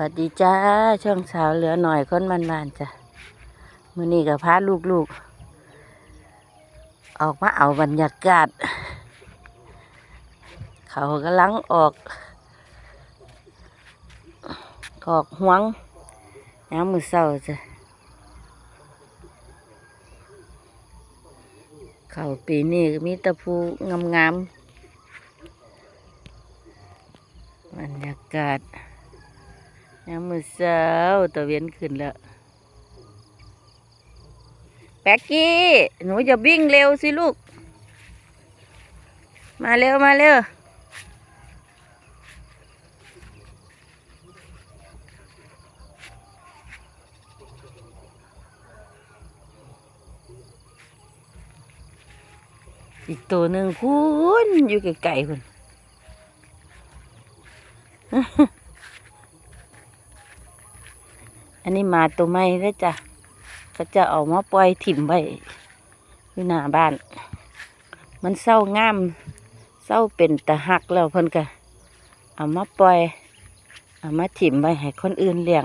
วัสดีจ้า ช่วงเช้าเหลือหน่อยคนมันบานๆจ้ะมื้อนี้ก็พาลูกๆ ออกมาเอาบรรยากาศ เขากำลังออกออกหวงน้ำมือเศร้าจ้ะเขาปีนี้มีตะพูงามๆบรรยากาศ น้ำมือเช้าตะเวียนขึ้นแล้วแป๊กกี้ หนูจะวิ่งเร็วสิลูก มาเร็ว มาเร็ว อีกตัวหนึ่งคุณอยู่ไกลๆคุณ อันนี้มาตัวไม่แล้วจ้ะก็จะเอามาปล่อยถิ่มไว้อยู่หน้าบ้าน มันเศร้างามเศร้าเป็นตะหักแล้วเพิ่นก็เอามาปล่อยเอามาถิ่มไว้ให้คนอื่นเลี้ยง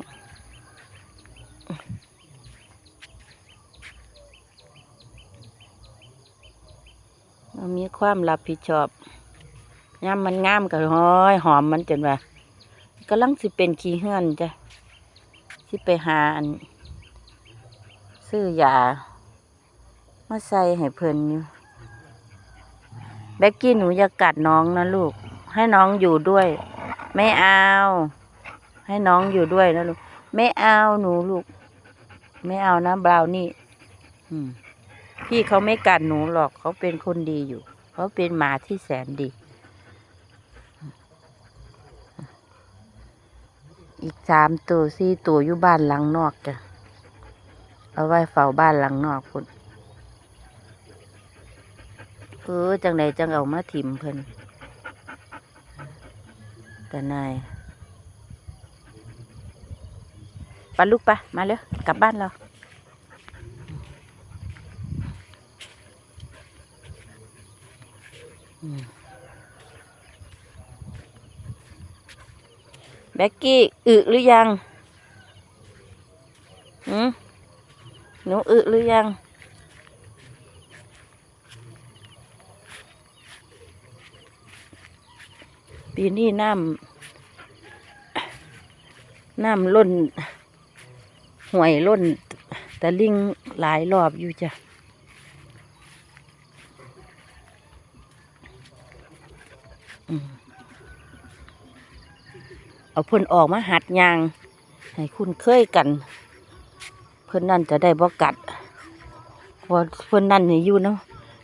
มันมีความรับผิดชอบยามมันงามก็ห้อยหอมมันจนว่ากำลังสิเป็นขี้เหือนจ้ะ สิไปหาอัน ซื้อยามาใส่ให้เพิ่นอยู่แบกกี้หนูอย่ากัดน้องนะลูก ให้น้องอยู่ด้วย ไม่เอา ให้น้องอยู่ด้วยนะลูก ไม่เอาหนูลูก ไม่เอานะบราวนี่พี่เขาไม่กัดหนูหรอกเขาเป็นคนดีอยู่ เขาเป็นหมาที่แสนดี อีกสามตัวสี่ตัวอยู่บ้านหลังนอกจ้ะ เอาไว้เฝ้าบ้านหลังนอกพุ่นเออจังใดจังเอามาถิ่มเพิ่นแต่นายไปลูกไปมาเร็วกลับบ้านเราอืม แบ็กกี้อึหรือยังหืมหนูอึหรือยัง ปีนี้น้ำน้ำล้นห่วยล้นตะลิงหลายรอบอยู่จ้ะอืม เอาเพิ่นออกมาหัดยาง ให้คุณเคยกัน เพิ่นนั่นจะได้บ่กัดเพอเพิ่นนั่นนี่อยู่นาะ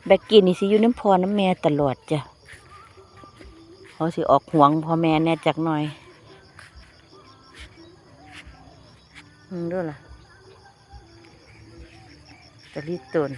แบกกี้นี่สิอยู่น้ำพอน้ำแม่ตลอดจ้ะเขาสิออกห่วงพ่อแม่แน่จักหน่อยอืมด้วยล่ะตะลิตน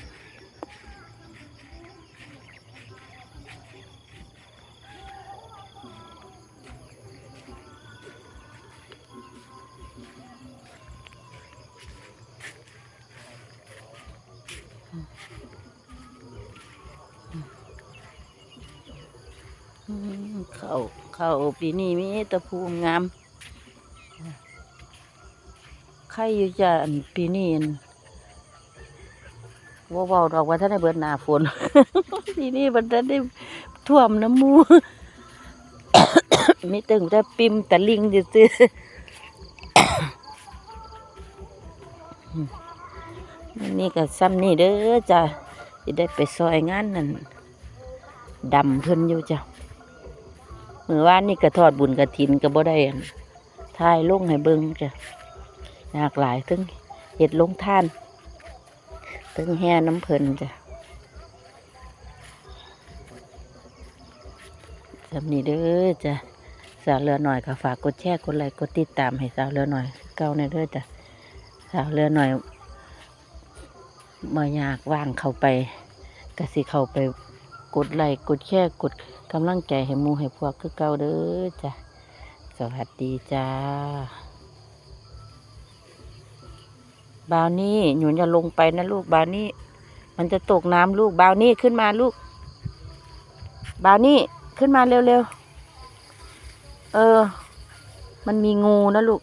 เขาเขาปีนี้มีตะพูงามใครอยู่จะอันปีนี้ว่าเบาดอกว่าท่านได้เบิดหนาฝนปีนี้มันท่านได้ท่วมน้ำมูมีตึงแต่ปิมแต่ลิงอยู่ซื้อ นี่ก็ซ้ำนี่เด้อจ้ะจะได้ไปซอยงานนั่นดำเพิ่นอยู่จ้ะเมื่อวานนี่ก็ทอดบุญกระถินก็บ่ได้ทายลงให้เบิ่งจ้ะหลากหลายถึงเห็ดลงท่านถึงแห่น้ำเพลินจ้ะสำนีเด้อจ้ะสาวเรือหน่อยก็ฝากกดแชร์กดไลค์กดติดตามให้สาวเรือหน่อยเก้าในเด้อจ้ะสาวเรือหน่อย มาอยากว่างเข้าไปก็สิเข้าไปกดไลค์กดแชร์กดกำลังใจให้หมูให้พวกคือเก่าเด้อจ้ะสวัสดีจ้าบาวนี่หนูอย่าลงไปนะลูกบาวนี่มันจะตกน้ำลูกบาวนี่ขึ้นมาลูกบาวนี่ขึ้นมาเร็วๆเออ มันมีงูนะลูก